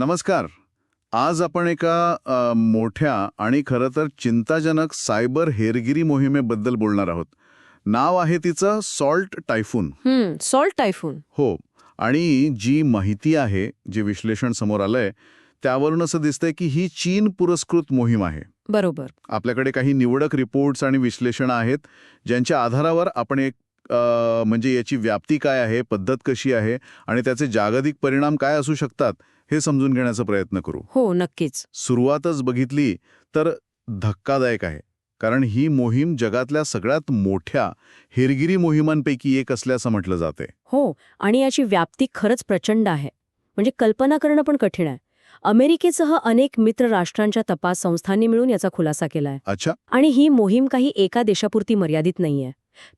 नमस्कार. आज आपण एका अ, मोठ्या आणि खरं तर चिंताजनक सायबर हेरगिरी मोहिमेबद्दल बोलणार आहोत. नाव आहे तिचं सॉल्ट टायफून. हम्म सॉल्ट टायफून. हो आणि जी माहिती आहे जे विश्लेषण समोर आलंय त्यावरून असं दिसतंय की ही चीन पुरस्कृत मोहीम आहे. बरोबर. आपल्याकडे काही निवडक रिपोर्ट्स आणि विश्लेषणं आहेत ज्यांच्या आधारावर आपण एक अ, म्हणजे याची व्याप्ती काय आहे पद्धत कशी आहे आणि त्याचे जागतिक परिणाम काय असू शकतात हे समजून घेण्याचा प्रयत्न करू. हो नक्कीच. सुरुवातच बघितली तर धक्कादायक आहे. कारण ही मोहीम जगातल्या सगळ्यात मोठ्या हेरगिरी मोहिमांपैकी एक असल्याचं म्हटलं जाते. हो आणि याची व्याप्ती खरंच प्रचंड आहे. म्हणजे कल्पना करणं पण कठीण आहे. अमेरिकेसह अनेक मित्र राष्ट्रांच्या तपास संस्थांनी मिळून याचा खुलासा केलाय. अच्छा. आणि ही मोहीम काही एका देशापुरती मर्यादित नाहीये.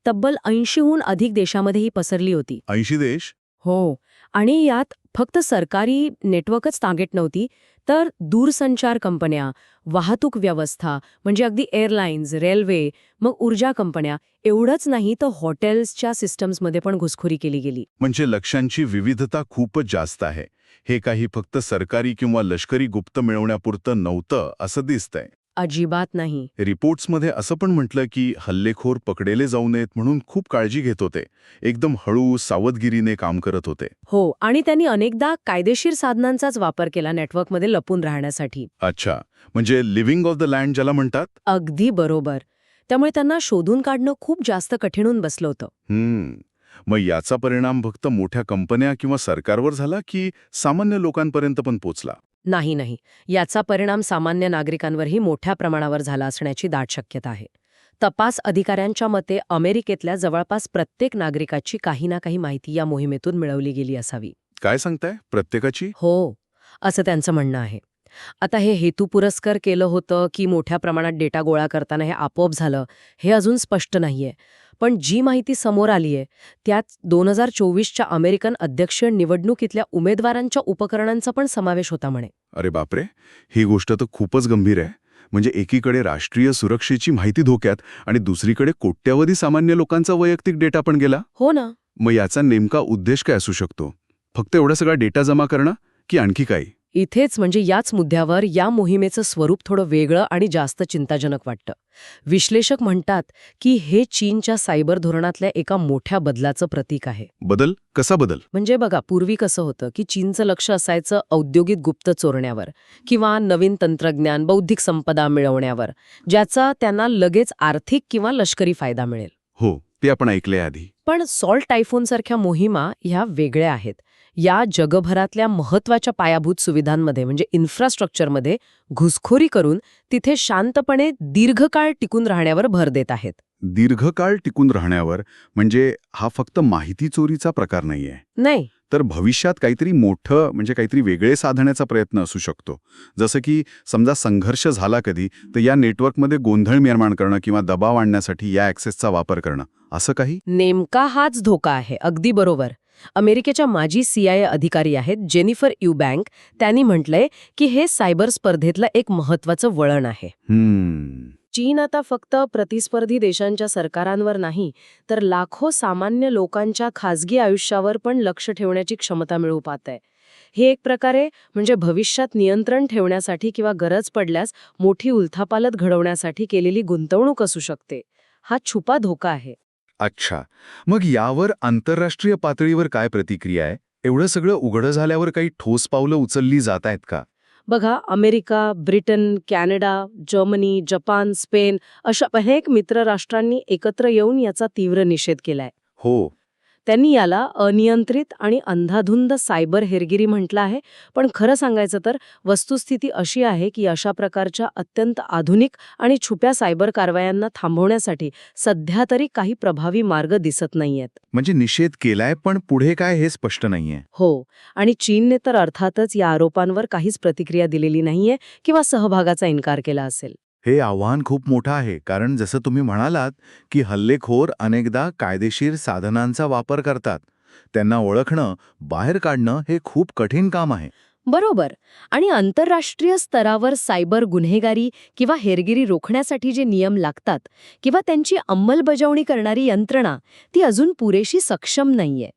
तब्बल ऐंशीहून अधिक देशामध्ये ही पसरली होती. ऐंशी देश? हो. आणि यात फक्त सरकारी नेटवर्कच टार्गेट नव्हती तर दूरसंचार कंपन्या वाहतूक व्यवस्था म्हणजे अगदी एअरलाईन्स रेल्वे मग ऊर्जा कंपन्या एवढंच नाही तर हॉटेल्सच्या सिस्टम्समध्ये पण घुसखोरी केली गेली. म्हणजे लक्ष्यांची विविधता खूपच जास्त आहे. हे काही फक्त सरकारी किंवा लष्करी गुप्त मिळवण्यापुरतं नव्हतं असं दिसतंय. अजिबात नाही. रिपोर्ट्समध्ये असं पण म्हटलं की हल्लेखोर पकडेले जाऊ नयेत म्हणून खूप काळजी घेत होते. एकदम हळू सावधगिरीने काम करत होते. हो आणि त्यांनी अनेकदा कायदेशीर साधनांचाच वापर केला नेटवर्कमध्ये लपून राहण्यासाठी. अच्छा म्हणजे लिव्हिंग ऑफ द लँड ज्याला म्हणतात? अगदी बरोबर. त्यामुळे त्यांना शोधून काढणं खूप जास्त कठीण बसलं होतं. हम्म. मग याचा परिणाम फक्त मोठ्या कंपन्या किंवा सरकारवर झाला की सामान्य लोकांपर्यंत पण पोचला? नाही नाही. याचा परिणाम सामान्य नागरिकांवरही मोठ्या प्रमाणावर झाला असण्याची दाट शक्यता आहे. तपास अधिकाऱ्यांच्या मते अमेरिकेतल्या जवळपास प्रत्येक नागरिकाची काही ना काही माहिती या मोहिमेतून मिळवली गेली असावी. काय सांगताय? प्रत्येकाची? हो. असं त्यांचं म्हणणं आहे. आता हे हेतू पुरस्कार केलं होतं की मोठ्या प्रमाणात डेटा गोळा करताना हे आपोआप झालं हे अजून स्पष्ट नाहीये. पण जी माहिती समोर आलीये त्यात दोन हजार चोवीसच्या अमेरिकन अध्यक्षीय निवडणुकीतल्या उमेदवारांच्या उपकरणांचा पण समावेश होता म्हणे. अरे बापरे! ही गोष्ट तर खूपच गंभीर आहे. म्हणजे एकीकडे राष्ट्रीय सुरक्षेची माहिती धोक्यात आणि दुसरीकडे कोट्यवधी सामान्य लोकांचा वैयक्तिक डेटा पण गेला? हो ना. मग याचा नेमका उद्देश काय असू शकतो? फक्त एवढा सगळा डेटा जमा करणं की आणखी काही? इथेच म्हणजे याच मुद्द्यावर या मोहिमेचं स्वरूप थोडं वेगळं आणि जास्त चिंताजनक वाटतं. विश्लेषक म्हणतात की हे चीनच्या सायबर धोरणातल्या एका मोठ्या बदलाचं प्रतीक आहे. बदल? कसा बदल? म्हणजे बघा पूर्वी कसं होतं की चीनचं लक्ष असायचं औद्योगिक गुप्त चोरण्यावर किंवा नवीन तंत्रज्ञान बौद्धिक संपदा मिळवण्यावर ज्याचा त्यांना लगेच आर्थिक किंवा लष्करी फायदा मिळेल. हो. ते आपण ऐकले आधी पण सॉल्ट टायफोनसारख्या मोहिमा ह्या वेगळ्या आहेत. या जगभरातल्या महत्त्वाच्या पायाभूत सुविधांमध्ये म्हणजे इन्फ्रास्ट्रक्चरमध्ये घुसखोरी करून तिथे शांतपणे दीर्घकाळ टिकून राहण्यावर भर देत आहेत. दीर्घकाळ टिकून राहण्यावर म्हणजे हा फक्त माहिती चोरीचा प्रकार नाहीये. नाही. तर भविष्यात काहीतरी मोठं म्हणजे काहीतरी वेगळे साधण्याचा प्रयत्न असू शकतो. जसं की समजा संघर्ष झाला कधी तर या नेटवर्कमध्ये गोंधळ निर्माण करणं किंवा दबाव आणण्यासाठी या ॲक्सेसचा वापर करणं. असं काही? नेमका हाच धोका आहे. अगदी बरोबर. अमेरिकेच्या माजी सीआयए अधिकारी आहेत जेनिफर युबँक त्यांनी म्हटलंय की हे सायबर स्पर्धेतलं एक महत्वाचं वळण आहे. चीन आता फक्त प्रतिस्पर्धी देशांच्या सरकारांवर नाही तर लाखो सामान्य लोकांच्या खासगी आयुष्यावर पण लक्ष ठेवण्याची क्षमता मिळू पाहत आहे हे एक प्रकारे म्हणजे भविष्यात नियंत्रण ठेवण्यासाठी किंवा गरज पडल्यास मोठी उलथापालत घडवण्यासाठी केलेली गुंतवणूक असू शकते. हा छुपा धोका आहे. अच्छा. मग यावर आंतरराष्ट्रीय पातळीवर काय प्रतिक्रिया आहे? एवढं सगळं उघडं झाल्यावर काही ठोस पावलं उचलली जात आहेत का? बघा America Britain Canada Germany Japan Spain अशा अनेक मित्र राष्ट्रांनी एकत्र येऊन याचा तीव्र निषेध केलाय. हो. त्यांनी याला अनियंत्रित आणि अंधाधुंद सायबर हेरगिरी म्हटलं आहे. पण खरं सांगायचं तर वस्तुस्थिती अशी आहे की अशा प्रकारच्या अत्यंत आधुनिक आणि छुप्या सायबर कारवायांना थांबवण्यासाठी सध्या तरी काही प्रभावी मार्ग दिसत नाहीयेत. म्हणजे निषेध केलाय पण पुढे काय हे स्पष्ट नाहीये. हो. आणि चीनने तर अर्थातच या आरोपांवर काहीच प्रतिक्रिया दिलेली नाहीये किंवा सहभागाचा इन्कार केला असेल. हे आव्हान खूप मोठं आहे कारण जसं तुम्ही म्हणालात की हल्लेखोर अनेकदा कायदेशीर साधनांचा वापर करतात. त्यांना ओळखणं बाहेर काढणं हे खूप कठीण काम आहे. बरोबर. आणि आंतरराष्ट्रीय स्तरावर सायबर गुन्हेगारी किंवा हेरगिरी रोखण्यासाठी जे नियम लागतात किंवा त्यांची अंमलबजावणी करणारी यंत्रणा ती अजून पुरेशी सक्षम नाहीये.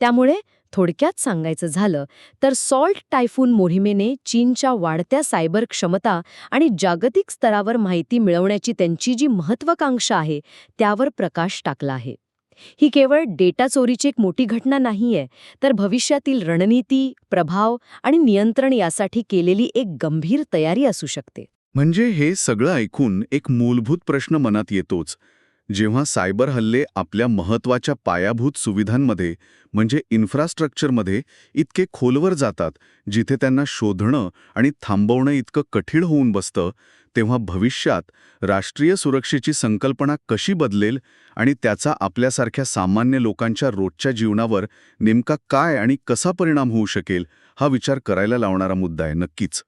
त्यामुळे थोडक्यात सांगायचं झालं तर सॉल्ट टायफून मोहिमेने चीनच्या वाढत्या सायबर क्षमता आणि जागतिक स्तरावर माहिती मिळवण्याची त्यांची जी महत्वाकांक्षा आहे त्यावर प्रकाश टाकला आहे. ही केवळ डेटा चोरीची एक मोठी घटना नाहीये तर भविष्यातील रणनीती प्रभाव आणि नियंत्रण यासाठी केलेली एक गंभीर तयारी असू शकते. म्हणजे हे सगळं ऐकून एक मूलभूत प्रश्न मनात येतोच. जेव्हा सायबर हल्ले आपल्या महत्त्वाच्या पायाभूत सुविधांमध्ये म्हणजे इन्फ्रास्ट्रक्चरमध्ये इतके खोलवर जातात जिथे त्यांना शोधणं आणि थांबवणं इतकं कठीण होऊन बसतं तेव्हा भविष्यात राष्ट्रीय सुरक्षेची संकल्पना कशी बदलेल आणि त्याचा आपल्यासारख्या सामान्य लोकांच्या रोजच्या जीवनावर नेमका काय आणि कसा परिणाम होऊ शकेल हा विचार करायला लावणारा मुद्दा आहे नक्कीच.